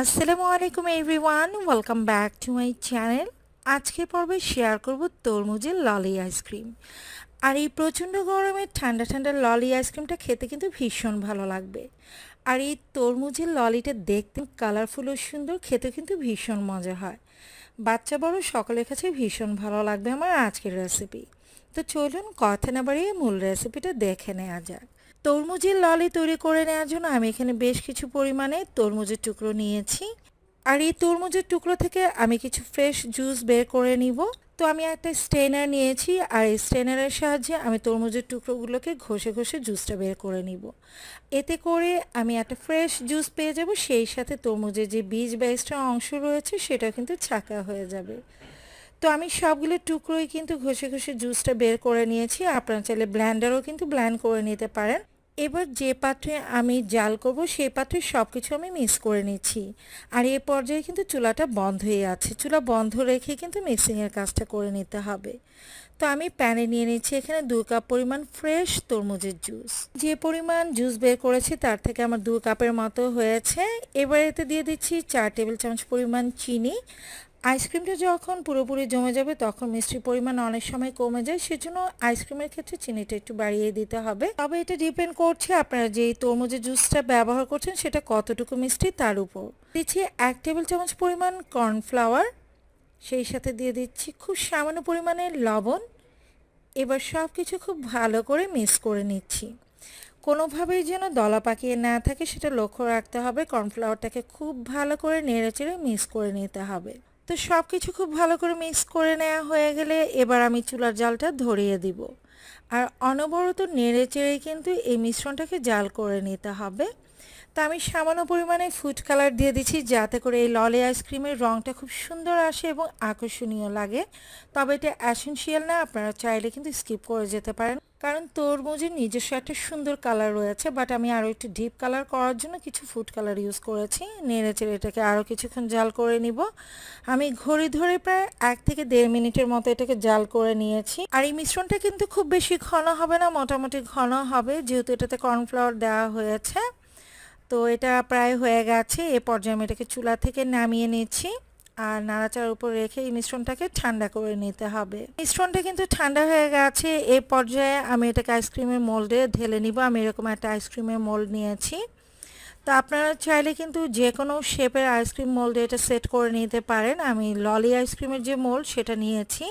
আসসালামু আলাইকুম everyone welcome back to my channel আজকের পর্বে শেয়ার করব তরমুজের ললি আইসক্রিম আর এই প্রচণ্ড গরমে ঠান্ডা ঠান্ডা ললি আইসক্রিমটা খেতে কিন্তু ভীষণ ভালো লাগবে। আর এই তরমুজের ললিটা দেখতে কালারফুল ও সুন্দর খেতে কিন্তু ভীষণ মজা হয়। বাচ্চা বড় সকলের কাছে ভীষণ ভালো লাগবে আমার আজকের রেসিপি তো চলুন কথা না বাড়িয়ে মূল রেসিপিটা দেখে নেওয়া যাক। তরমুজের ললি তৈরি করে নেওয়ার জন্য আমি এখানে বেশ কিছু পরিমাণে তরমুজের টুকরো নিয়েছি। আর এই তরমুজের টুকরো থেকে আমি কিছু ফ্রেশ জুস বের করে নিব। তো আমি একটা স্ট্রেনার নিয়েছি আর এই স্ট্রেনারের সাহায্যে আমি তরমুজের টুকরোগুলোকে ঘষে ঘষে জুসটা বের করে নিব। এতে করে আমি একটা ফ্রেশ জুস পেয়ে যাব, সেই সাথে তরমুজের যে বীজ বা এক্সট্রা অংশ রয়েছে সেটা কিন্তু ছাকা হয়ে যাবে। তো আমি সবগুলো টুকরোই কিন্তু ঘষে ঘষে জুসটা বের করে নিয়েছি। আপনারা চাইলে ব্ল্যান্ডারও কিন্তু ব্ল্যান্ড করে নিতে পারেন। এবার যে পাত্রে আমি জাল করব, সেই পাত্রে সব কিছু আমি মিক্স করে নিচ্ছি। আর এ পর্যায়ে কিন্তু চুলাটা বন্ধ হয়ে আছে চুলা বন্ধ রেখে কিন্তু মিক্সিংয়ের কাজটা করে নিতে হবে। তো আমি প্যানে নিয়ে নিচ্ছি এখানে দু কাপ পরিমাণ ফ্রেশ তরমুজের জুস যে পরিমাণ জুস বের করেছি তার থেকে আমার দু কাপের মতো হয়েছে। এবার এতে দিয়ে দিচ্ছি চার টেবিল চামচ পরিমাণ চিনি। আইসক্রিমটা যখন পুরোপুরি জমে যাবে তখন মিষ্টির পরিমাণ অনেক সময় কমে যায়, সেজন্য আইসক্রিমের ক্ষেত্রে চিনিটা একটু বাড়িয়ে দিতে হবে। তবে এটা ডিপেন্ড করছে আপনারা যেই তরমুজের জুসটা ব্যবহার করছেন সেটা কতটুকু মিষ্টি তার উপর। দিচ্ছি এক টেবিল চামচ পরিমাণ কর্নফ্লাওয়ার সেই সাথে দিয়ে দিচ্ছি খুব সামান্য পরিমাণে লবণ। এবার সব কিছু খুব ভালো করে মিক্স করে নিচ্ছি। কোনোভাবেই যেন দলা পাকিয়ে না থাকে, সেটা লক্ষ্য রাখতে হবে। কর্নফ্লাওয়ারটাকে খুব ভালো করে নেড়ে চেড়ে মিক্স করে নিতে হবে। তো সব কিছু খুব ভালো করে মিক্স করে নেওয়া হয়ে গেলে এবার আমি চুলার জালটা ধরিয়ে দিব। আর অনবরত নেড়ে চেড়ে কিন্তু এই মিশ্রণটাকে জাল করে নিতে হবে। তা আমি সামান্য পরিমাণে ফুড কালার দিয়ে দিচ্ছি যাতে করে এই ললি আইসক্রিমের রঙটা খুব সুন্দর আসে এবং আকর্ষণীয় লাগে। তবে এটা অ্যাসেন্সিয়াল না, আপনারা চাইলে কিন্তু স্কিপ করে যেতে পারেন। কারণ তরমুজের নিজস্ব একটা সুন্দর কালার রয়েছে বাট আমি আরও একটু ডিপ কালার করার জন্য কিছু ফুড কালার ইউজ করেছি। নেড়ে চেড়ে এটাকে আরও কিছুক্ষণ জাল করে নিব। আমি ঘড়ি ধরে প্রায় এক থেকে দেড় মিনিটের মতো এটাকে জাল করে নিয়েছি। আর এই মিশ্রণটা কিন্তু খুব বেশি ঘন হবে না, মোটামুটি ঘন হবে, যেহেতু এটাতে কর্নফ্লাওয়ার দেওয়া হয়েছে। তো এটা প্রায় হয়ে গেছে, এ পর্যায়ে আমি এটাকে চুলা থেকে নামিয়ে নিচ্ছি। আর নাড়াচাড়ার উপর রেখে এই মিশ্রণটাকে ঠান্ডা করে নিতে হবে। মিশ্রণটা কিন্তু ঠান্ডা হয়ে গেছে। এই পর্যায়ে আমি এটাকে আইসক্রিমের মোল্ডে ঢেলে নিব। আমি এরকম একটা আইসক্রিমের মোল্ড নিয়েছি। তো আপনারা চাইলে কিন্তু যে কোনো শেপের আইসক্রিম মোল্ডে এটা সেট করে নিতে পারেন। আমি ললি আইসক্রিমের যে মোল্ড সেটা নিয়েছি।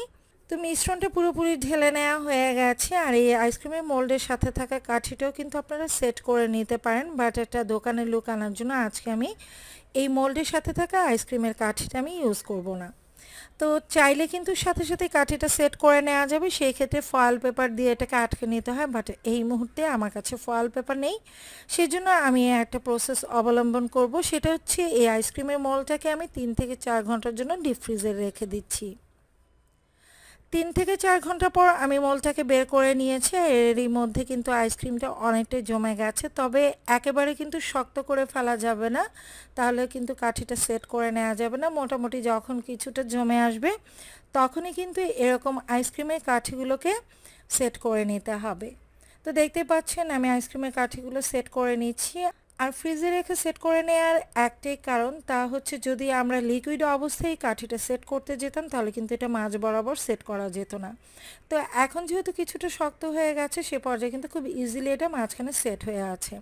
তো মিশ্রণটা পুরোপুরি ঢেলে নেওয়া হয়ে গেছে আর এই আইসক্রিমের মোল্ডের সাথে থাকা কাঠিটাও কিন্তু আপনারা সেট করে নিতে পারেন। বাট একটা দোকানের লুক আনার জন্য আজকে আমি এই মোল্ডের সাথে থাকা আইসক্রিমের কাঠিটা আমি ইউজ করব না। তো চাইলে কিন্তু সাথে সাথে কাঠিটা সেট করে নেওয়া যাবে, সেই ক্ষেত্রে ফয়েল পেপার দিয়ে এটাকে আটকে নিতে হয়, বাট এই মুহূর্তে আমার কাছে ফয়েল পেপার নেই। সেই জন্য আমি একটা প্রসেস অবলম্বন করব, সেটা হচ্ছে এই আইসক্রিমের মলটাকে আমি তিন থেকে চার ঘণ্টার জন্য ডিপ ফ্রিজে রেখে দিচ্ছি। তিন থেকে চার ঘণ্টা পর আমি মলটাকে বের করে নিয়েছি। এরই মধ্যে কিন্তু আইসক্রিমটা অনেকটাই জমে গেছে। তবে একেবারে কিন্তু শক্ত করে ফেলা যাবে না। তাহলে কিন্তু কাঠিটা সেট করে নেওয়া যাবে না। মোটামুটি যখন কিছুটা জমে আসবে, তখনই কিন্তু এরকম আইসক্রিমের কাঠিগুলোকে সেট করে নিতে হবে। তো দেখতে পাচ্ছেন, আমি আইসক্রিমের কাঠিগুলো সেট করে নিচ্ছি। আর ফ্রিজে রেখে সেট করে নেওয়ার একটাই কারণ তা হচ্ছে যদি আমরা লিকুইড অবস্থায় কাঠিটা সেট করতে যেতাম, তাহলে কিন্তু এটা মাঝ বরাবর সেট করা যেত না। তো এখন যেহেতু কিছুটা শক্ত হয়ে গেছে, সে পর্যায়ে কিন্তু খুব ইজিলি এটা মাঝখানে সেট হয়ে আছে।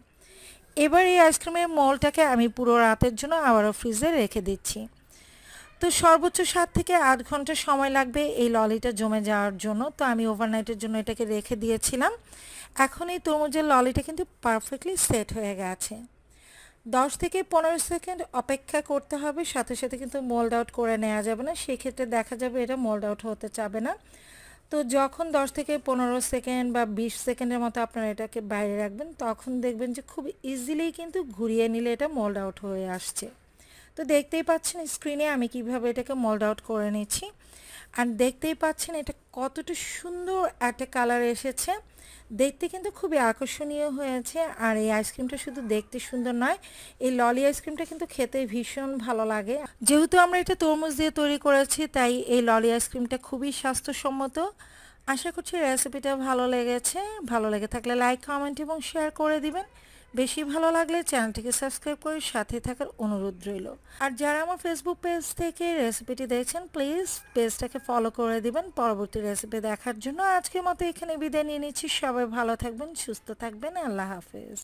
এবার এই আইসক্রিমের মলটাকে আমি পুরো রাতের জন্য আবারও ফ্রিজে রেখে দিচ্ছি। তো সর্বোচ্চ সাত থেকে আট ঘণ্টা সময় লাগবে এই ললিটা জমে যাওয়ার জন্য। তো আমি ওভারনাইটের জন্য এটাকে রেখে দিয়েছিলাম। এখন এই তরমুজের ললিটা কিন্তু পারফেক্টলি সেট হয়ে গেছে। দশ থেকে পনেরো সেকেন্ড অপেক্ষা করতে হবে, সাথে সাথে কিন্তু মোল্ড আউট করে নেওয়া যাবে না। সেই ক্ষেত্রে দেখা যাবে এটা মোল্ড আউট হতে চাবে না। তো যখন দশ থেকে পনেরো সেকেন্ড বা বিশ সেকেন্ডের মতো আপনারা এটাকে বাইরে রাখবেন, তখন দেখবেন যে খুব ইজিলি কিন্তু ঘুরিয়ে নিলে এটা মোল্ড আউট হয়ে আসছে। তো দেখতেই পাচ্ছেন স্ক্রিনে আমি কীভাবে এটাকে মোল্ড আউট করে নিচ্ছি। আর দেখতেই পাচ্ছেন এটা কতটা সুন্দর একটা কালার এসেছে। দেখতে কিন্তু খুবই আকর্ষণীয় হয়েছে। আর এই আইসক্রিমটা শুধু দেখতে সুন্দর নয়, এই ললি আইসক্রিমটা কিন্তু খেতে ভীষণ ভালো লাগে। যেহেতু আমরা এটা তরমুজ দিয়ে তৈরি করেছি, তাই এই ললি আইসক্রিমটা খুবই স্বাস্থ্যসম্মত। আশা করছি রেসিপিটা ভালো লেগেছে। ভালো লেগে থাকলে লাইক, কমেন্ট এবং শেয়ার করে দিবেন। বেশি ভালো লাগলে চ্যানেলটিকে সাবস্ক্রাইব করে সাথে থাকার অনুরোধ রইল। আর যারা আমার ফেসবুক পেজ থেকে রেসিপিটি দেখছেন প্লিজ পেজটাকে ফলো করে দিবেন। পরবর্তী রেসিপি দেখার জন্য আজকের মতো এখানে বিদায় নিয়ে নিচ্ছি। সবাই ভালো থাকবেন, সুস্থ থাকবেন। আল্লাহ হাফেজ।